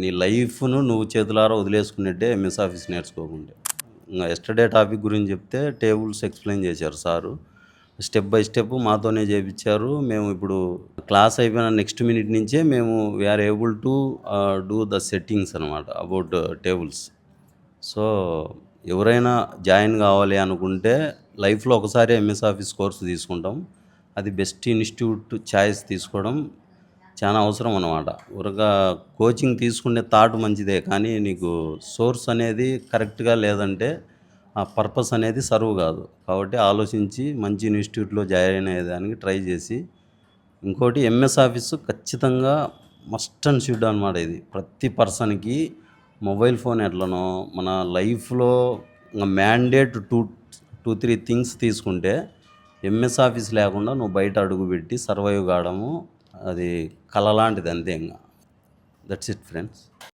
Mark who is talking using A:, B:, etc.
A: నీ లైఫ్ను నువ్వు చేతులారా వదిలేసుకున్నట్టే ఎంఎస్ ఆఫీస్ నేర్చుకోకుంటే. ఇంకా ఎస్టర్డే టాపిక్ గురించి చెప్తే టేబుల్స్ ఎక్స్ప్లెయిన్ చేశారు సారు. స్టెప్ బై స్టెప్ మాతోనే చేయించారు మేము ఇప్పుడు క్లాస్ అయిపోయిన నెక్స్ట్ మినిట్ నుంచే మేము we are able to do the settings అనమాట అబౌట్ టేబుల్స్. సో ఎవరైనా జాయిన్ కావాలి అనుకుంటే లైఫ్లో ఒకసారి ఎంఎస్ ఆఫీస్ కోర్సు తీసుకుంటాం. అది బెస్ట్ ఇన్స్టిట్యూట్ ఛాయిస్ తీసుకోవడం చాలా అవసరం అనమాట ఊరగా కోచింగ్ తీసుకునే థాట్ మంచిదే కానీ నీకు సోర్స్ అనేది కరెక్ట్గా లేదంటే ఆ పర్పస్ అనేది సర్వ్ కాదు. కాబట్టి ఆలోచించి మంచి ఇన్స్టిట్యూట్లో జాయిన్ అయ్యేదానికి ట్రై చేసి ఇంకోటి ఎంఎస్ ఆఫీసు ఖచ్చితంగా మస్ట్ అండ్ షుడ్ అనమాట ఇది. ప్రతి పర్సన్కి మొబైల్ ఫోన్ ఎట్లనో మన లైఫ్లో mandate to two three things తీసుకుంటే ఎంఎస్ ఆఫీస్ లేకుండా నువ్వు బయట అడుగు పెట్టి సర్వైవ్ కావడము అది కళ లాంటిది అంతే ఇంకా దట్స్ ఇట్ ఫ్రెండ్స్